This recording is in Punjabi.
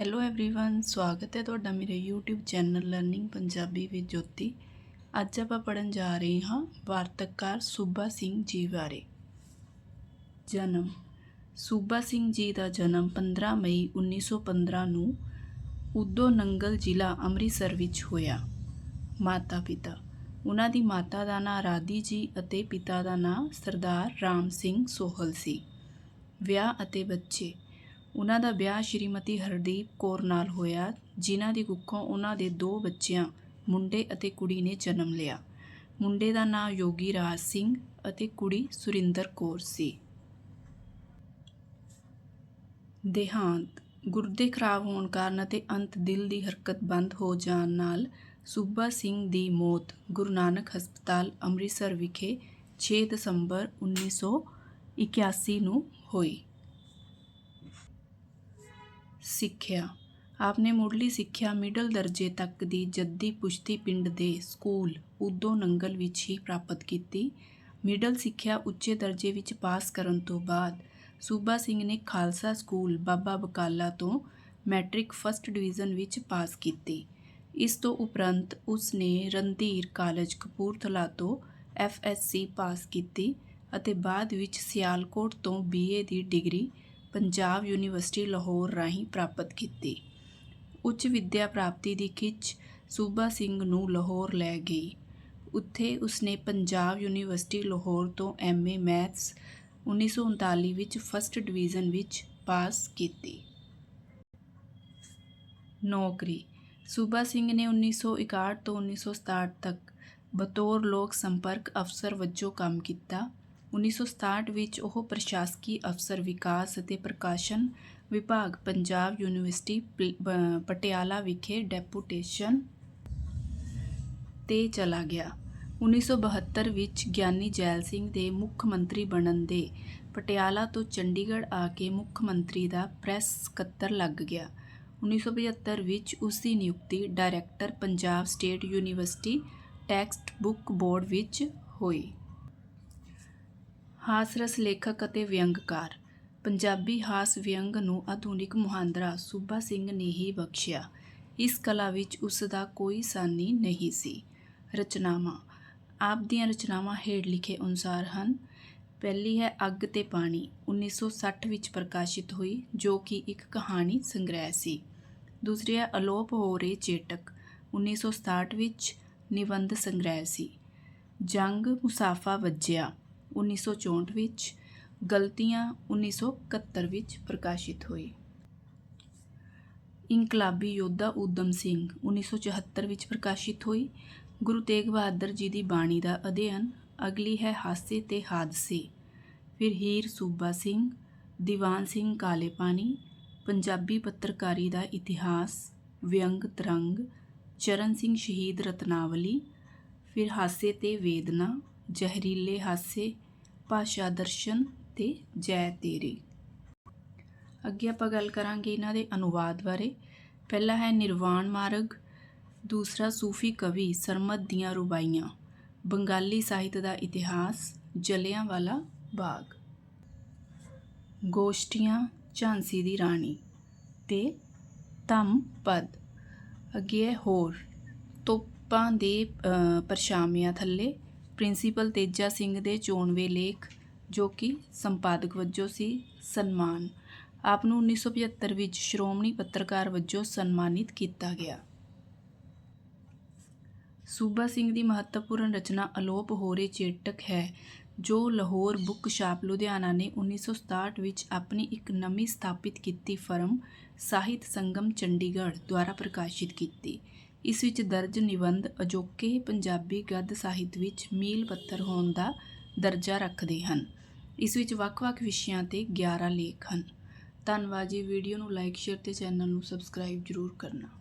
ਹੈਲੋ एवरीवन ਸਵਾਗਤ ਹੈ ਤੁਹਾਡਾ ਮੇਰੇ YouTube channel learning Punjabi with Jyoti ਅੱਜ ਆਪਾਂ ਪੜਨ ਜਾ ਰਹੇ ਹਾਂ ਵਾਰਤਕਕਾਰ ਸੂਬਾ ਸਿੰਘ ਜੀ ਬਾਰੇ ਜਨਮ ਸੂਬਾ ਸਿੰਘ ਜੀ ਦਾ ਜਨਮ 15 ਮਈ 1915 ਨੂੰ ਉਦੋਂ ਨੰਗਲ ਜ਼ਿਲ੍ਹਾ ਅੰਮ੍ਰਿਤਸਰ ਵਿੱਚ ਹੋਇਆ ਮਾਤਾ ਪਿਤਾ ਉਹਨਾਂ ਦੀ ਮਾਤਾ ਦਾ ਨਾਂ ਰਾਧੀ ਜੀ ਅਤੇ ਪਿਤਾ ਦਾ ਨਾਂ ਸਰਦਾਰ ਰਾਮ ਸਿੰਘ ਸੋਹਲ ਸੀ ਵਿਆਹ ਅਤੇ ਬੱਚੇ ਉਹਨਾਂ ਦਾ ਵਿਆਹ ਸ਼੍ਰੀਮਤੀ ਹਰਦੀਪ ਕੌਰ ਨਾਲ ਹੋਇਆ, ਜਿਨ੍ਹਾਂ ਦੀ ਕੁੱਖੋਂ ਉਹਨਾਂ ਦੇ ਦੋ ਬੱਚਿਆਂ, ਮੁੰਡੇ ਅਤੇ ਕੁੜੀ ਨੇ ਜਨਮ ਲਿਆ। ਮੁੰਡੇ ਦਾ ਨਾਂ ਯੋਗੀ ਰਾਜ ਸਿੰਘ ਅਤੇ ਕੁੜੀ ਸੁਰਿੰਦਰ ਕੌਰ ਸੀ। ਦੇਹਾਂਤ, ਗੁਰਦੇ ਖਰਾਬ ਹੋਣ ਕਾਰਨ ਅਤੇ ਅੰਤ ਦਿਲ ਦੀ ਹਰਕਤ ਬੰਦ ਹੋ ਜਾਣ ਨਾਲ ਸੂਬਾ ਸਿੰਘ ਦੀ ਮੌਤ ਗੁਰੂ ਨਾਨਕ ਹਸਪਤਾਲ ਅੰਮ੍ਰਿਤਸਰ ਵਿਖੇ ਛੇ ਦਸੰਬਰ 1981 ਨੂੰ ਹੋਈ। ਸਿੱਖਿਆ। ਆਪਨੇ ਮੁੱਢਲੀ ਸਿੱਖਿਆ ਮਿਡਲ ਦਰਜੇ ਤੱਕ ਦੀ ਜੱਦੀ ਪੁਸ਼ਤੀ ਪਿੰਡ ਦੇ ਸਕੂਲ ਉਦੋਂ ਨੰਗਲ ਵਿੱਚ ਹੀ ਪ੍ਰਾਪਤ ਕੀਤੀ। ਮਿਡਲ ਸਿੱਖਿਆ ਉੱਚੇ ਦਰਜੇ ਵਿੱਚ ਪਾਸ ਕਰਨ ਤੋਂ ਬਾਅਦ ਸੂਬਾ ਸਿੰਘ ਨੇ ਖਾਲਸਾ ਸਕੂਲ ਬਾਬਾ ਬਕਾਲਾ ਤੋਂ ਮੈਟ੍ਰਿਕ ਫਸਟ ਡਿਵੀਜ਼ਨ ਵਿੱਚ ਪਾਸ ਕੀਤੀ। ਇਸ ਤੋਂ ਉਪਰੰਤ ਉਸ ਨੇ ਰਣਧੀਰ ਕਾਲਜ ਕਪੂਰਥਲਾ ਤੋਂ ਐਫਐਸਸੀ ਪਾਸ ਕੀਤੀ ਅਤੇ ਬਾਅਦ ਵਿੱਚ ਸਿਆਲਕੋਟ ਤੋਂ ਬੀਏ ਦੀ ਡਿਗਰੀ ਪੰਜਾਬ ਯੂਨੀਵਰਸਿਟੀ ਲਾਹੌਰ ਰਾਹੀਂ ਪ੍ਰਾਪਤ ਕੀਤੀ। ਉੱਚ ਵਿੱਦਿਆ ਪ੍ਰਾਪਤੀ ਦੀ ਖਿੱਚ ਸੂਬਾ ਸਿੰਘ ਨੂੰ ਲਾਹੌਰ ਲੈ ਗਈ। ਉੱਥੇ ਉਸਨੇ ਪੰਜਾਬ ਯੂਨੀਵਰਸਿਟੀ ਲਾਹੌਰ ਤੋਂ ਐਮਏ ਮੈਥਸ 1939 ਵਿੱਚ ਫਸਟ ਡਿਵੀਜ਼ਨ ਵਿੱਚ ਪਾਸ ਕੀਤੀ। ਨੌਕਰੀ। ਸੂਬਾ ਸਿੰਘ ਨੇ 1961 ਤੋਂ 1967 ਤੱਕ ਬਤੌਰ ਲੋਕ ਸੰਪਰਕ ਅਫਸਰ ਵਜੋਂ ਕੰਮ ਕੀਤਾ। 1967 ਵਿੱਚ ਉਹ ਪ੍ਰਸ਼ਾਸਕੀ ਅਫਸਰ ਵਿਕਾਸ ਅਤੇ ਪ੍ਰਕਾਸ਼ਨ ਵਿਭਾਗ, ਪੰਜਾਬ ਯੂਨੀਵਰਸਿਟੀ ਪਟਿਆਲਾ ਵਿਖੇ ਡੈਪੂਟੇਸ਼ਨ ਤੇ ਚਲਾ ਗਿਆ। 1972 ਵਿੱਚ ਗਿਆਨੀ ਜੈਲ ਸਿੰਘ ਦੇ ਮੁੱਖ ਮੰਤਰੀ ਬਣਨ ਦੇ ਪਟਿਆਲਾ ਤੋਂ ਚੰਡੀਗੜ੍ਹ ਆ ਕੇ ਮੁੱਖ ਮੰਤਰੀ ਦਾ ਪ੍ਰੈਸ ਸਕੱਤਰ ਲੱਗ ਗਿਆ। 1975 ਵਿੱਚ ਉਸ ਦੀ ਨਿਯੁਕਤੀ director, Punjab state university text book board ਵਿੱਚ ਹੋਈ। ਹਾਸਰਸ ਲੇਖਕ ਅਤੇ ਵਿਅੰਗਕਾਰ। ਪੰਜਾਬੀ ਹਾਸ ਵਿਅੰਗ ਨੂੰ ਆਧੁਨਿਕ ਮੁਹਾਂਦਰਾ ਸੂਬਾ ਸਿੰਘ ਨੇ ਹੀ ਬਖਸ਼ਿਆ। ਇਸ ਕਲਾ ਵਿੱਚ ਉਸ ਦਾ ਕੋਈ ਸਾਨੀ ਨਹੀਂ ਸੀ। ਰਚਨਾਵਾਂ। ਆਪ ਦੀਆਂ ਰਚਨਾਵਾਂ ਹੇਠ ਲਿਖੇ ਅਨੁਸਾਰ ਹਨ। ਪਹਿਲੀ ਹੈ ਅੱਗ ਤੇ ਪਾਣੀ 1960 ਵਿੱਚ ਪ੍ਰਕਾਸ਼ਿਤ ਹੋਈ, ਜੋ ਕਿ ਇੱਕ ਕਹਾਣੀ ਸੰਗ੍ਰਹਿ ਸੀ। ਦੂਸਰੀ ਹੈ ਅਲੋਪ ਹੋ ਰਹੇ ਚੇਟਕ 1967 ਵਿੱਚ ਨਿਬੰਧ ਸੰਗ੍ਰਹਿ ਸੀ। ਜੰਗ ਮੁਸਾਫਾ ਵੱਜਿਆ। 1964 ਵਿੱਚ ਗਲਤੀਆਂ 1971 ਵਿੱਚ ਪ੍ਰਕਾਸ਼ਿਤ ਹੋਈ। ਇਨਕਲਾਬੀ ਯੋਧਾ ਊਧਮ ਸਿੰਘ 1974 ਵਿੱਚ ਪ੍ਰਕਾਸ਼ਿਤ ਹੋਈ। ਗੁਰੂ ਤੇਗ ਬਹਾਦਰ ਜੀ ਦੀ ਬਾਣੀ ਦਾ ਅਧਿਐਨ, ਅਗਲੀ ਹੈ ਹਾਸੇ ਤੇ ਹਾਦਸੇ। ਫਿਰ ਹੀਰ ਸੂਬਾ ਸਿੰਘ, ਦੀਵਾਨ ਸਿੰਘ ਕਾਲੇ ਪਾਣੀ ਪੰਜਾਬੀ ਪੱਤਰਕਾਰੀ ਦਾ ਇਤਿਹਾਸ, ਵਿਅੰਗ ਤਰੰਗ, ਚਰਨ ਸਿੰਘ ਸ਼ਹੀਦ ਰਤਨਾਵਲੀ, ਫਿਰ ਹਾਸੇ ਤੇ ਵੇਦਨਾ ਜ਼ਹਿਰੀਲੇ ਹਾਸੇ, ਭਾਸ਼ਾ ਦਰਸ਼ਨ ਤੇ ਜੈ ਤੇਰੀ। ਅੱਗੇ ਆਪਾਂ ਗੱਲ ਕਰਾਂਗੇ ਇਹਨਾਂ ਦੇ ਅਨੁਵਾਦ ਬਾਰੇ। ਪਹਿਲਾ ਹੈ ਨਿਰਵਾਣ ਮਾਰਗ, ਦੂਸਰਾ ਸੂਫੀ ਕਵੀ ਸਰਮਦ ਦੀਆਂ ਰੁਬਾਈਆਂ, ਬੰਗਾਲੀ ਸਾਹਿਤ ਦਾ ਇਤਿਹਾਸ, ਜਲਿਆਂਵਾਲਾ ਬਾਗ। ਗੋਸ਼ਟੀਆਂ, ਝਾਂਸੀ ਦੀ ਰਾਣੀ ਤੇ ਧੰਮ ਪਦ। ਅੱਗੇ ਹੈ ਹੋਰ, ਤੋਪਾਂ ਦੇ ਪਰਛਾਵਿਆਂ ਥੱਲੇ। ਪ੍ਰਿੰਸੀਪਲ ਤੇਜਾ ਸਿੰਘ ਦੇ ਚੋਣਵੇਂ ਲੇਖ, ਜੋ ਕਿ ਸੰਪਾਦਕ ਵਜੋਂ ਸੀ ਸਨਮਾਨ। ਆਪ ਨੂੰ 1975 ਵਿੱਚ ਸ਼੍ਰੋਮਣੀ ਪੱਤਰਕਾਰ ਵਜੋਂ ਸਨਮਾਨਿਤ ਕੀਤਾ ਗਿਆ। ਸੂਬਾ ਸਿੰਘ ਦੀ ਮਹੱਤਵਪੂਰਨ ਰਚਨਾ ਅਲੋਪ ਹੋਰੇ ਚੇਟਕ ਹੈ, ਜੋ ਲਾਹੌਰ ਬੁੱਕ ਸ਼ਾਪ ਲੁਧਿਆਣਾ ਨੇ 1967 ਵਿੱਚ ਆਪਣੀ ਇੱਕ ਨਵੀਂ ਸਥਾਪਿਤ ਕੀਤੀ ਫਰਮ ਸਾਹਿਤ ਸੰਗਮ ਚੰਡੀਗੜ੍ਹ ਦੁਆਰਾ ਪ੍ਰਕਾਸ਼ਿਤ ਕੀਤੀ। ਇਸ ਵਿੱਚ ਦਰਜ ਨਿਬੰਧ ਅਜੋਕੇ ਪੰਜਾਬੀ ਗੱਦ ਸਾਹਿਤ ਵਿੱਚ ਮੀਲ ਪੱਥਰ ਹੋਣ ਦਾ ਦਰਜਾ ਰੱਖਦੇ ਹਨ। ਇਸ ਵਿੱਚ ਵੱਖ-ਵੱਖ ਵਿਸ਼ਿਆਂ ਤੇ 11 ਲੇਖ ਹਨ। ਧੰਨਵਾਦ ਜੀ। ਵੀਡੀਓ ਨੂੰ ਲਾਈਕ, ਸ਼ੇਅਰ ਤੇ ਚੈਨਲ ਨੂੰ ਸਬਸਕ੍ਰਾਈਬ ਜ਼ਰੂਰ ਕਰਨਾ।